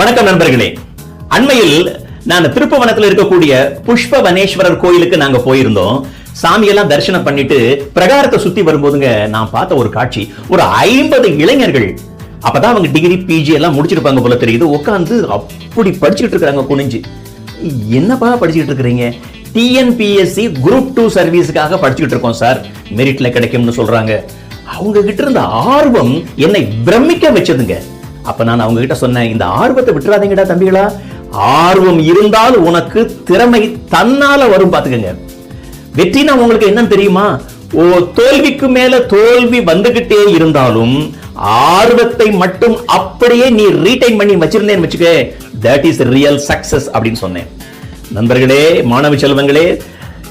வணக்கம் நண்பர்களே. அண்மையில் நான் திருப்பவனத்தில் இருக்கக்கூடிய புஷ்பவனேஸ்வரர் கோயிலுக்கு நாங்க போயிருந்தோம். சாமியெல்லாம் தரிசனம் பண்ணிட்டு பிரகாரத்தை சுத்தி வரும்போதுங்க நான் பார்த்த ஒரு காட்சி. ஒரு ஐம்பது இளைஞர்கள். அப்பதான் அவங்க டிகிரி பிஜி எல்லாம் முடிச்சிருப்பாங்க போல தெரியுது. உட்காந்து அப்படி படிச்சுட்டு இருக்காங்க குனிஞ்சு. என்னப்பா படிச்சுட்டு இருக்கிறீங்க? டிஎன்பிஎஸ்சி குரூப் டூ சர்வீஸுக்காக படிச்சுக்கிட்டு இருக்கோம் சார். மெரிட்ல கிடைக்கும்னு சொல்றாங்க. அவங்க கிட்ட இருந்த ஆர்வம் என்னை பிரமிக்க வச்சதுங்க. அப்ப நான் அவங்க கிட்ட சொன்னேன் இந்த ஆர்வத்தை விட்டுறாதீங்கடா தம்பிகளா. ஆர்வம் இருந்தால் உனக்கு திறமை தன்னால வரும் பார்த்துக்கங்க. வெற்றினா உங்களுக்கு என்னன்னு தெரியுமா? ஓ தோல்விக்கு மேல தோல்வி வந்துகிட்டே இருந்தாலும் ஆர்வத்தை மட்டும் அப்படியே நீ ரீடைன் பண்ணி வச்சிருந்தேன்னு வச்சுக்க. தட் இஸ் ரியல் சக்சஸ் அப்படின்னு சொன்னேன். நண்பர்களே மாணவ செல்வங்களே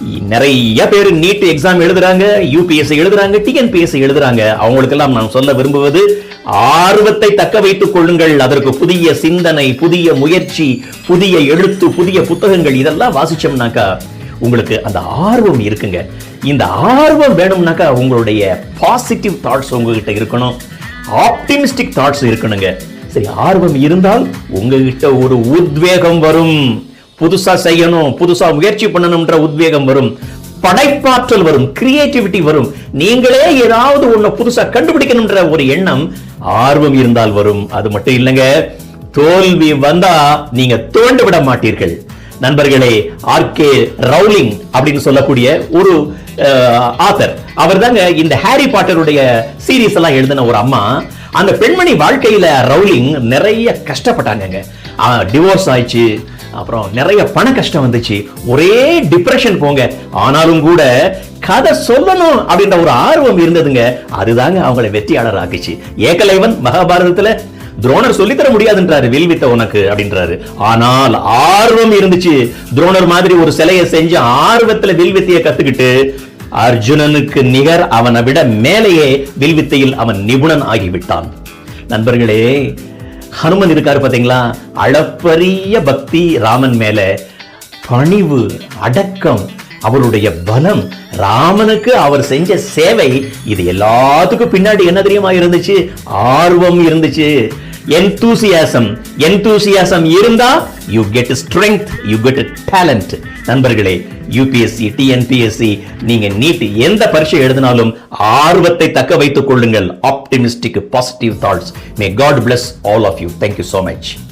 நிறைய பேர் நீட் எக்ஸாம் எழுதுறாங்க யூபிஎஸ்சி எழுதுறாங்க டிஎன்பிஎஸ்சி எழுதுறாங்க. அவங்களுக்கெல்லாம் நான் சொல்ல விரும்புவது ஆர்வத்தை தக்க வைத்துக் கொள்ளுங்கள். அதற்கு புதிய சிந்தனை புதிய முயற்சி புதிய எழுத்து புதிய புத்தகங்கள் இதெல்லாம் வாசிச்சோம்னாக்கா உங்களுக்கு அந்த ஆர்வம் இருக்குங்க. இந்த ஆர்வம் வேணும்னாக்கா உங்களுடைய பாசிட்டிவ் தாட்ஸ் உங்ககிட்ட இருக்கணும். ஆப்டிமிஸ்டிக் தாட்ஸ் இருக்கணுங்க. சரி ஆர்வம் இருந்தால் உங்ககிட்ட ஒரு உத்வேகம் வரும். புதுசா செய்யணும் புதுசா முயற்சி பண்ணணும்ன்ற உத்வேகம் வரும். படைப்பாற்றல் வரும் கிரியேட்டிவிட்டி வரும். நீங்களே ஏதாவது ஒண்ணு புதுசா கண்டுபிடிக்கணும்ன்ற ஒரு எண்ணம் ஆர்வம் இருந்தால் வரும். அது மட்டும் இல்லைங்க தோல்வி வந்தா நீங்க தோண்டு விட மாட்டீர்கள். நண்பர்களே ஆர்கே ரவுலிங் அப்படின்னு சொல்லக்கூடிய ஒரு ஆத்தர். அவர் தாங்க இந்த ஹாரி பாட்டருடைய சீரீஸ் எல்லாம் எழுதின ஒரு அம்மா. அந்த பெண்மணி வாழ்க்கையில ரவுலிங் நிறைய கஷ்டப்பட்டாங்கங்க. டிவோர்ஸ் ஆயிடுச்சு. அப்புறம் நிறைய பண கஷ்டம் வந்துச்சு. ஒரே டிப்ரெஷன் போங்க. ஆனாலும் கூட கதை சொல்லணும் அப்படின்ற ஒரு ஆர்வம் இருந்ததுங்க. அதுதாங்க அவங்களை வெற்றியாளர் ஆக்குச்சு. ஏகலைவன் மகாபாரதத்துல துரோணர் சொல்லித்தர முடியாதுன்றாரு வில்வித்த உனக்கு அப்படின்றாரு. ஆனால் ஆர்வம் இருந்துச்சு. துரோணர் மாதிரி ஒரு சிலையை செஞ்சு ஆர்வத்துல வில்வித்தையை கத்துக்கிட்டு அர்ஜுனனுக்கு நிகர் அவனை விட மேலேயே வில்வித்தையில் அவன் நிபுணன் ஆகிவிட்டான். நண்பர்களே ஹனுமன் இருக்காரு பாத்தீங்களா? அளப்பரிய பக்தி ராமன் மேல பணிவு அடக்கம் அவருடைய பலம் ராமனுக்கு அவர் செஞ்ச சேவை இது எல்லாத்துக்கும் பின்னாடி என்ன தெரியுமா இருந்துச்சு? ஆர்வம் இருந்துச்சு. என்தூசியாசம் என்தூசியாசம் இருந்தா you get strength you get talent நண்பர்களே யூபிஎஸ்சி டிஎன்பிஎஸ்சி நீங்க நீட் எந்த பரீட்சை எழுதினாலும் ஆர்வத்தை தக்க வைத்துக் கொள்ளுங்கள். optimistic, positive thoughts. May God bless all of you. Thank you so much.